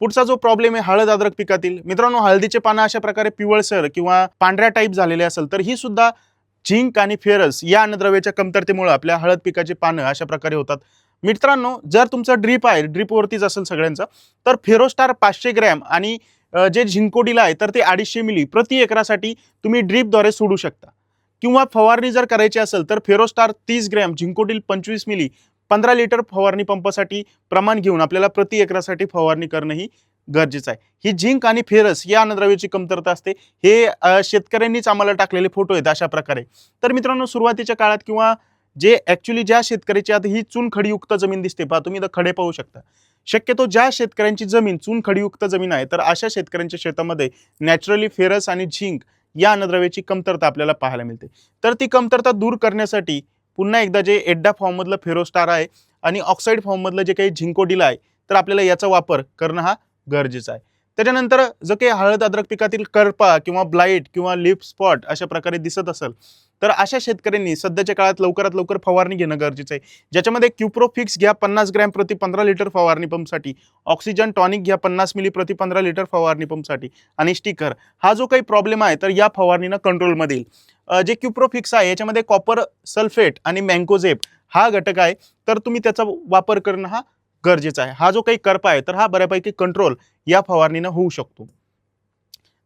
पुढचा जो प्रॉब्लेम आहे हळद अद्रक पिकातील. मित्रांनो हळदीचे पानं अशा प्रकारे पिवळसर किंवा पांढऱ्या टाईप झालेले असेल तर ही सुद्धा झिंक आणि फेरस या अन्नद्रव्याच्या कमतरतेमुळे आपल्या हळद पिकाची पानं अशा प्रकारे होतात. मित्रांनो जर तुमचं ड्रीप आहे ड्रीपवरतीच असेल सगळ्यांचं तर फेरोस्टार पाचशे ग्रॅम आणि जे झिंकोडीला आहे तर ते अडीचशे मिली प्रति एकरासाठी तुम्ही ड्रीपद्वारे सोडू शकता. किंवा फवारणी जर करायची असेल तर फेरोस्टार तीस ग्रॅम झिंकोडील पंचवीस मिली पंधरा लिटर फवारणी पंपासाठी प्रमाण घेऊन आपल्याला प्रति एकरासाठी फवारणी करणं ही गरजेचं आहे. ही झिंक आणि फेरस या अन्नद्रव्याची कमतरता असते. हे शेतकऱ्यांनीच आम्हाला टाकलेले फोटो आहेत अशा प्रकारे. तर मित्रांनो सुरुवातीच्या काळात किंवा जे ॲक्च्युली ज्या शेतकऱ्याची आता ही चुनखडीयुक्त जमीन दिसते पहा तुम्ही इथं खडे पाहू शकता. शक्यतो ज्या शेतकऱ्यांची जमीन चुनखडीयुक्त जमीन आहे तर अशा शेतकऱ्यांच्या शेतामध्ये नॅचरली फेरस आणि झिंक या अन्नद्रव्याची कमतरता आपल्याला पाहायला मिळते. तर ती कमतरता दूर करण्यासाठी पुन्हा एकदा जे एड्डा फॉर्ममधलं फेरोस्टार आहे आणि ऑक्साईड फॉर्ममधलं जे काही झिंकोडिला आहे तर आपल्याला याचा वापर करणं हा गरजेचा आहे. त्याच्यानंतर जो काही हळद अद्रक पिकातील करपा किंवा ब्लाईट किंवा लिप स्पॉट अशा प्रकारे दिसत असेल तर अशा शेतकऱ्यांनी सध्याच्या काळात लवकरात लवकर फवारणी घेणं गरजेचं आहे. ज्याच्यामध्ये क्युप्रोफिक्स घ्या पन्नास ग्रॅम प्रति पंधरा लिटर फवारणी पंपसाठी ऑक्सिजन टॉनिक घ्या पन्नास मिली प्रति पंधरा लिटर फवारणी पंपसाठी आणि स्टिकर. हा जो काही प्रॉब्लेम आहे तर या फवारणीनं कंट्रोलमध्ये येईल. जे क्युप्रोफिक्स आहे याच्यामध्ये कॉपर सल्फेट आणि मँकोझेप हा घटक आहे तर तुम्ही त्याचा वापर करणं हा गरजेचा आहे. हा जो काही करपा आहे तर हा बऱ्यापैकी कंट्रोल या फवारणीनं होऊ शकतो.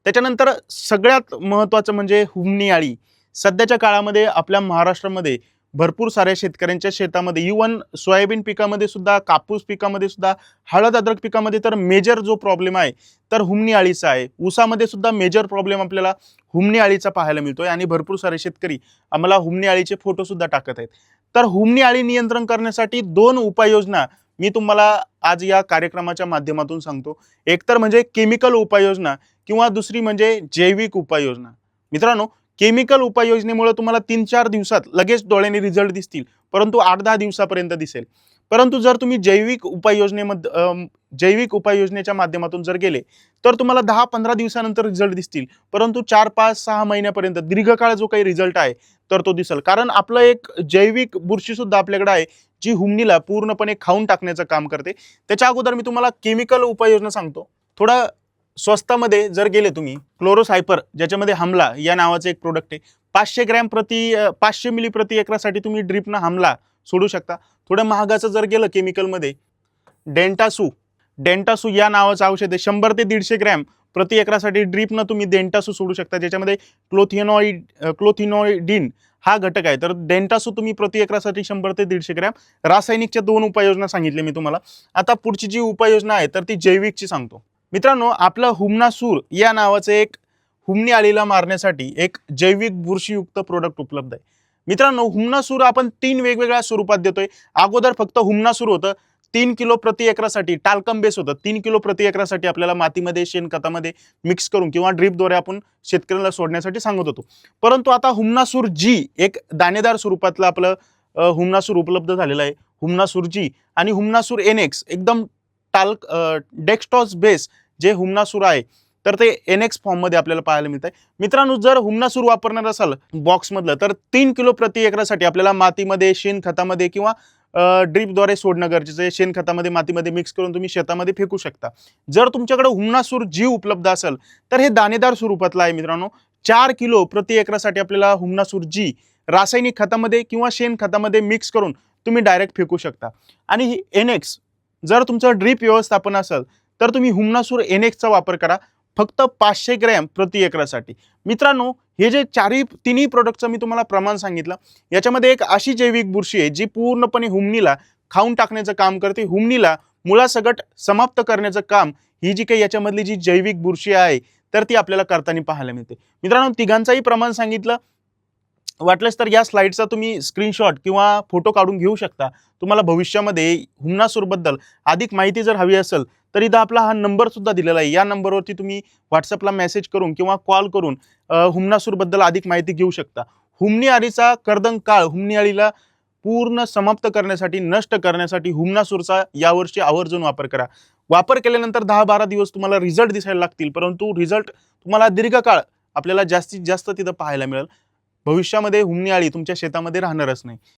त्याच्यानंतर सगळ्यात महत्त्वाचं म्हणजे हुमणी आळी. सध्याच्या काळामध्ये आपल्या महाराष्ट्रामध्ये भरपूर साऱ्या शेतकऱ्यांच्या शेतामध्ये इवन सोयाबीन पिकामध्ये सुद्धा कापूस पिकामध्ये सुद्धा हळद अद्रक पिकामध्ये तर मेजर जो प्रॉब्लेम आहे तर हुमणी आळीचा आहे. ऊसामध्ये सुद्धा मेजर प्रॉब्लेम आपल्याला हुमणी आळीचा पाहायला मिळतोय आणि भरपूर सारे शेतकरी आम्हाला हुमणी आळीचे फोटोसुद्धा टाकत आहेत. तर हुमणी आळी नियंत्रण करण्यासाठी दोन उपाययोजना मी तुम्हाला आज या कार्यक्रमाच्या माध्यमातून सांगतो. एक तर म्हणजे केमिकल उपाययोजना किंवा दुसरी म्हणजे जैविक उपाययोजना. मित्रांनो केमिकल उपाययोजनेमुळे तुम्हाला तीन चार दिवसात लगेच डोळ्याने रिझल्ट दिसतील परंतु आठ दहा दिवसापर्यंत दिसेल. परंतु जर तुम्ही जैविक उपाययोजनेमध्ये जैविक उपाययोजनेच्या माध्यमातून जर गेले तर तुम्हाला दहा पंधरा दिवसानंतर रिझल्ट दिसतील. परंतु चार पाच सहा महिन्यापर्यंत दीर्घकाळ जो काही रिझल्ट आहे तर तो दिसेल. कारण आपलं एक जैविक बुरशीसुद्धा आपल्याकडे आहे जी हुमणीला पूर्णपणे खाऊन टाकण्याचं काम करते. त्याच्या अगोदर मी तुम्हाला केमिकल उपाययोजना सांगतो. थोडा स्वस्तामध्ये जर गेले तुम्ही क्लोरोसायपर ज्याच्यामध्ये हमला या नावाचं एक प्रोडक्ट आहे. पाचशे ग्रॅम प्रति पाचशे मिली प्रति एकरासाठी तुम्ही ड्रिपनं हमला सोडू शकता. थोडं महागाचं जर गेलं केमिकलमध्ये डेंटासू डेंटासू या नावाचं औषध आहे. शंभर ते दीडशे ग्रॅम प्रति एकरासाठी ड्रीपनं तुम्ही डेंटासू सोडू शकता. ज्याच्यामध्ये क्लोथिनॉइड क्लोथिनॉइडिन हा घटक आहे. तर डेंटासू तुम्ही प्रति एकरासाठी शंभर ते दीडशे ग्रॅम. रासायनिकच्या दोन उपाययोजना सांगितल्या मी तुम्हाला. आता पुढची जी उपाययोजना आहे तर ती जैविकची सांगतो. मित्रांनो आपलं हुमनासूर या नावाचं एक हुमणी आळीला मारण्यासाठी एक जैविक बुरशीयुक्त प्रोडक्ट उपलब्ध आहे. मित्रांनो हुमनासूर आपण तीन वेगवेगळ्या स्वरूपात देतोय. अगोदर फक्त हुमनासूर होतं. तीन किलो प्रति एकरासाठी टाल्कम बेस होतं. तीन किलो प्रति एकरासाठी आपल्याला मातीमध्ये शेणखतामध्ये मिक्स करून किंवा ड्रीपद्वारे आपण शेतकऱ्याला सोडण्यासाठी सांगत होतो. परंतु आता हुमनासूर जी एक दाणेदार स्वरूपातलं आपलं हुमनासूर उपलब्ध झालेलं आहे. हुमनासूर जी आणि हुमनासूर एन एक्स एकदम टाल्क डेक्स्टॉस बेस जे हुमनासूर आहे तर ते एन एक्स फॉर्ममध्ये आपल्याला पाहायला मिळत आहे मित्रांनो जर हुमनासूर वापरणार असाल बॉक्समधलं तर तीन किलो प्रति एकरासाठी आपल्याला मातीमध्ये शेणखतामध्ये किंवा ड्रीपद्वारे सोडणं गरजेचं आहे. शेणखतामध्ये मातीमध्ये मिक्स करून तुम्ही शेतामध्ये फेकू शकता. जर तुमच्याकडे हुमनासूर जी उपलब्ध असेल तर हे दाणेदार स्वरूपातलं आहे मित्रांनो. चार किलो प्रति एकरासाठी आपल्याला हुमनासूर जी रासायनिक खतामध्ये किंवा शेणखतामध्ये मिक्स करून तुम्ही डायरेक्ट फेकू शकता. आणि ही एन एक्स जर तुमचं ड्रीप व्यवस्थापन असेल तर तुम्ही हुमनासूर एन एक्सचा वापर करा. फक्त पाचशे ग्रॅम प्रति एकरासाठी. मित्रांनो हे जे चारही तिन्ही प्रोडक्टचं मी तुम्हाला प्रमाण सांगितलं याच्यामध्ये एक अशी जैविक बुरशी आहे जी पूर्णपणे हुमणीला खाऊन टाकण्याचं काम करते. हुमणीला मुळासकट समाप्त करण्याचं काम ही जी काही याच्यामधली जी जैविक बुरशी आहे तर ती आपल्याला करताना पाहायला मिळते. मित्रांनो तिघांचंही प्रमाण सांगितलं वाटल्यास तर या स्लाईडचा तुम्ही स्क्रीनशॉट किंवा फोटो काढून घेऊ शकता. तुम्हाला भविष्यामध्ये हुमनासूरबद्दल अधिक माहिती जर हवी असेल तर इथं आपला हा नंबरसुद्धा दिलेला आहे. या नंबरवरती तुम्ही व्हॉट्सअपला मेसेज करून किंवा कॉल करून हुमनासूरबद्दल अधिक माहिती घेऊ शकता. हुमनी आळीचा कर्दंग काळ हुमणी आळीला पूर्ण समाप्त करण्यासाठी नष्ट करण्यासाठी हुमनासूरचा यावर्षी आवर्जून वापर करा. वापर केल्यानंतर दहा बारा दिवस तुम्हाला रिझल्ट दिसायला लागतील परंतु रिझल्ट तुम्हाला दीर्घकाळ आपल्याला जास्तीत जास्त तिथं पाहायला मिळेल. भविष्यामध्ये हुमणी आळी तुमच्या शेतामध्ये राहणारच नाही.